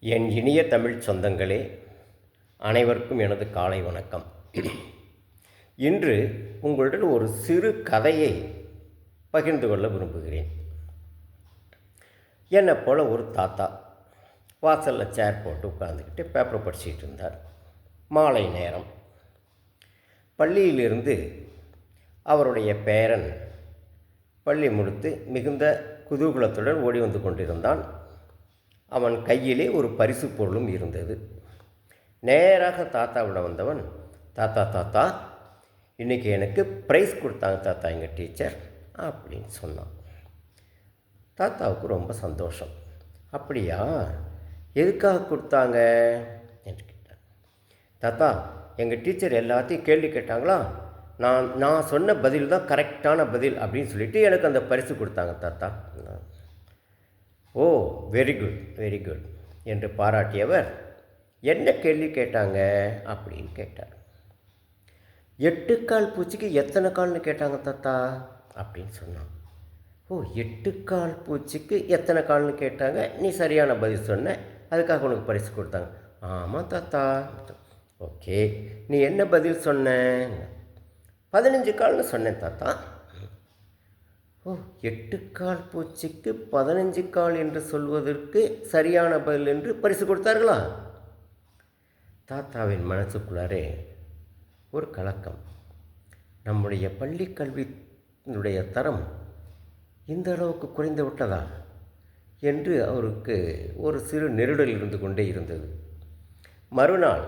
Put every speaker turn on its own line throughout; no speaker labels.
என் இனிய தமிழ் சொந்தங்களே அனைவருக்கும் எனது காலை வணக்கம். இன்று உங்களுடன் ஒரு சிறு கதையை பகிர்ந்து கொள்ள விரும்புகிறேன். என்னை போல் ஒரு தாத்தா வாசலில் சேர் போட்டு உட்காந்துக்கிட்டு பேப்பர் படிச்சிட்டு இருந்தார். மாலை நேரம். பள்ளியிலிருந்து அவருடைய பேரன் பள்ளி முடித்து மிகுந்த குதூகலத்துடன் ஓடி வந்து கொண்டிருந்தான். அவன் கையிலே ஒரு பரிசு பொருளும் இருந்தது. நேராக தாத்தாவிட வந்தவன் தாத்தா தாத்தா இன்றைக்கி எனக்கு ப்ரைஸ் கொடுத்தாங்க தாத்தா எங்கள் டீச்சர் அப்படின்னு சொன்னான். தாத்தாவுக்கு ரொம்ப சந்தோஷம். அப்படியா? எதுக்காக கொடுத்தாங்க? என்று கேட்டார் தாத்தா எங்கள் டீச்சர் எல்லாத்தையும் கேள்வி கேட்டாங்களா? நான் நான் சொன்ன பதில் தான் கரெக்டான பதில் அப்படின்னு சொல்லிவிட்டு எனக்கு அந்த பரிசு கொடுத்தாங்க தாத்தா. ஓ வெரி குட் வெரி குட் என்று பாராட்டியவர் என்ன கேள்வி கேட்டாங்க? அப்படின்னு கேட்டார். எட்டு கால் பூச்சிக்கு எத்தனை கால்னு கேட்டாங்க தாத்தா? அப்படின்னு சொன்னான். ஓ எட்டு கால் பூச்சிக்கு எத்தனை கால்னு கேட்டாங்க? நீ சரியான பதில் சொன்ன. அதுக்காக உனக்கு பரிசு கொடுத்தாங்க. ஆமாம் தாத்தா. ஓகே நீ என்ன பதில் சொன்ன? பதினஞ்சு கால்னு சொன்னேன் தாத்தா. ஓ எட்டு கால் பூச்சிக்கு பதினஞ்சு கால் என்று சொல்வதற்கு சரியான பதில் என்று பரிசு கொடுத்தார்களா? தாத்தாவின் மனசுக்குள்ளாரே ஒரு கலக்கம். நம்முடைய பள்ளி கல்வியினுடைய தரம் இந்த அளவுக்கு குறைந்து விட்டதா? என்று அவருக்கு ஒரு சிறு நெருடல் இருந்து கொண்டே இருந்தது. மறுநாள்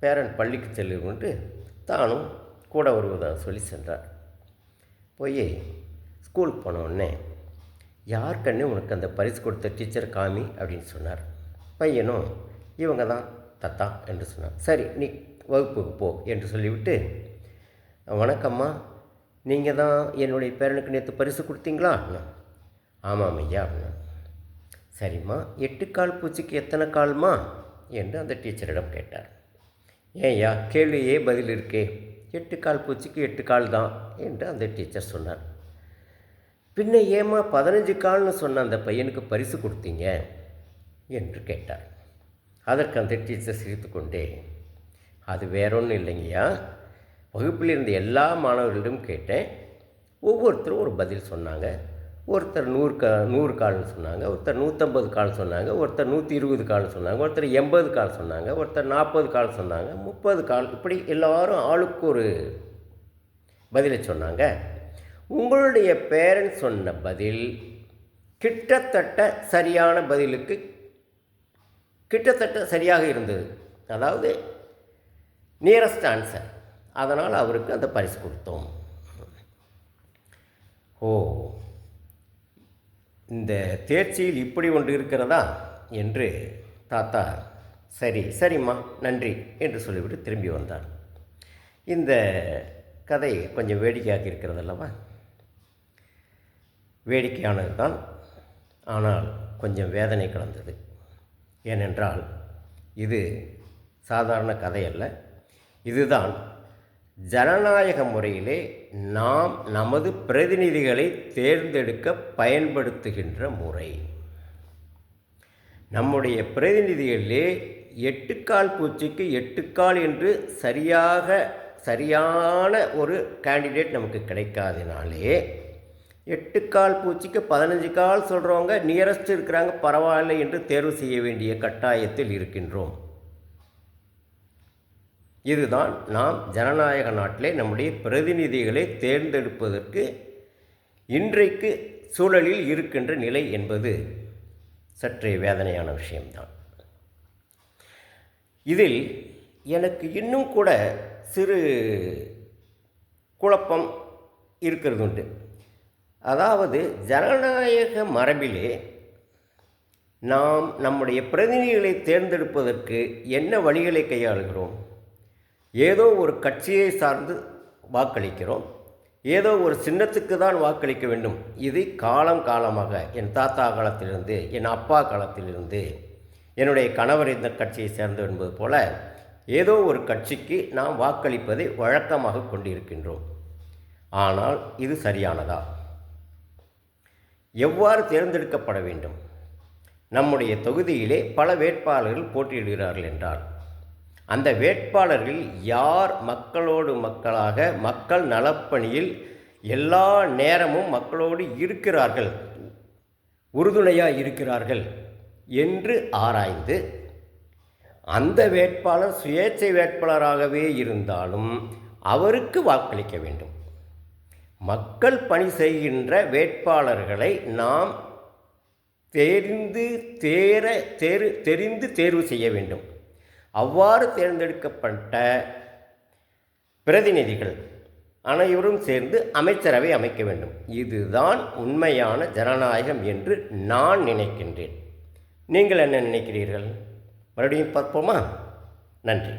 பேரன் பள்ளிக்கு செல்லு கொண்டு தானும் கூட வருவதாக சொல்லி சென்றார். போய் ஸ்கூலுக்கு போனவுடனே யார் கண்ணு உனக்கு அந்த பரிசு கொடுத்த டீச்சர் காமி? அப்படின்னு சொன்னார். பையனும் இவங்க தான் தத்தா என்று சொன்னார். சரி நீ வகுப்புக்கு போ என்று சொல்லிவிட்டு வணக்கம்மா நீங்கள் தான் என்னுடைய பேரனுக்கு நேற்று பரிசு கொடுத்தீங்களா? ஆமாம் ஐயா அப்படின்னா சரிம்மா எட்டு கால் பூச்சிக்கு எத்தனை கால்மா? என்று அந்த டீச்சரிடம் கேட்டார். ஏய்யா கேள்வியே பதில் இருக்கே. எட்டு கால் பூச்சிக்கு எட்டு கால் தான் என்று அந்த டீச்சர் சொன்னார். பின்ன ஏமா பதினஞ்சு கால்னு சொன்ன அந்த பையனுக்கு பரிசு கொடுத்தீங்க? என்று கேட்டார். அதற்கு அந்த டீச்சர் சிரித்து கொண்டே அது வேற ஒன்றும் இல்லைங்கய்யா. வகுப்பில் இருந்த எல்லா மாணவர்களிடம் கேட்டேன். ஒவ்வொருத்தரும் ஒரு பதில் சொன்னாங்க. ஒருத்தர் நூறு கா நூறு கால்னு சொன்னாங்க. ஒருத்தர் நூற்றம்பது கால் சொன்னாங்க. ஒருத்தர் நூற்றி இருபது கால் சொன்னாங்க. ஒருத்தர் எண்பது கால் சொன்னாங்க. ஒருத்தர் நாற்பது கால் சொன்னாங்க. முப்பது கால் இப்படி எல்லாரும் ஆளுக்கு ஒரு பதிலை சொன்னாங்க. உங்களுடைய பேரன் சொன்ன பதில் கிட்டத்தட்ட சரியான பதிலுக்கு கிட்டத்தட்ட சரியாக இருந்தது. அதாவது நியரஸ்ட் ஆன்சர் அதனால் அவருக்கு அந்த பரிசு கொடுத்தோம். ஓ இந்த தேர்ச்சியில் இப்படி ஒன்று இருக்கிறதா? என்று தாத்தா சரி சரிம்மா நன்றி என்று சொல்லிவிட்டு திரும்பி வந்தார் இந்த கதை கொஞ்சம் வேடிக்கையாக இருக்கிறது அல்லவா? வேடிக்கையானது தான் ஆனால் கொஞ்சம் வேதனை கலந்தது. ஏனென்றால் இது சாதாரண கதையல்ல. இதுதான் ஜனநாயக முறையிலே நாம் நமது பிரதிநிதிகளை தேர்ந்தெடுக்க பயன்படுத்துகின்ற முறை. நம்முடைய பிரதிநிதிகளிலே எட்டுக்கால் பூச்சிக்கு எட்டுக்கால் என்று சரியாக சரியான ஒரு கேண்டிடேட் நமக்கு கிடைக்காதனாலே எட்டு கால் பூச்சிக்கு பதினஞ்சு கால் சொல்கிறவங்க நியரஸ்ட் இருக்கிறாங்க பரவாயில்லை என்று தேர்வு செய்ய வேண்டிய கட்டாயத்தில் இருக்கின்றோம். இதுதான் நாம் ஜனநாயக நாட்டிலே நம்முடைய பிரதிநிதிகளை தேர்ந்தெடுப்பதற்கு இன்றைக்கு சூழலில் இருக்கின்ற நிலை என்பது சற்றே வேதனையான விஷயம்தான். இதில் எனக்கு இன்னும் கூட சிறு குழப்பம் இருக்கிறது உண்டு அதாவது ஜனநாயக மரபிலே நாம் நம்முடைய பிரதிநிதிகளை தேர்ந்தெடுப்பதற்கு என்ன வழிகளை கையாளுகிறோம்? ஏதோ ஒரு கட்சியை சார்ந்து வாக்களிக்கிறோம். ஏதோ ஒரு சின்னத்துக்கு தான் வாக்களிக்க வேண்டும். இது காலம் காலமாக என் தாத்தா காலத்திலிருந்து என் அப்பா காலத்திலிருந்து என்னுடைய கணவர் இந்த கட்சியை சேர்ந்து என்பது போல ஏதோ ஒரு கட்சிக்கு நாம் வாக்களிப்பதை வழக்கமாக கொண்டிருக்கின்றோம். ஆனால் இது சரியானதா? எவ்வாறு தேர்ந்தெடுக்கப்பட வேண்டும்? நம்முடைய தொகுதியிலே பல வேட்பாளர்கள் போட்டியிடுகிறார்கள் என்றார் அந்த வேட்பாளர்கள் யார் மக்களோடு மக்களாக மக்கள் நலப்பணியில் எல்லா நேரமும் மக்களோடு இருக்கிறார்கள் உறுதுணையாக இருக்கிறார்கள் என்று ஆராய்ந்து அந்த வேட்பாளர் சுயேட்சை வேட்பாளராகவே இருந்தாலும் அவருக்கு வாக்களிக்க வேண்டும். மக்கள் பணி செய்கின்ற வேட்பாளர்களை நாம் தெரிந்து தேர தேர் தெரிந்து தேர்வு செய்ய வேண்டும். அவ்வாறு தேர்ந்தெடுக்கப்பட்ட பிரதிநிதிகள் அனைவரும் சேர்ந்து அமைச்சரவை அமைக்க வேண்டும். இதுதான் உண்மையான ஜனநாயகம் என்று நான் நினைக்கின்றேன். நீங்கள் என்ன நினைக்கிறீர்கள்? மறுபடியும் பார்ப்போமா? நன்றி.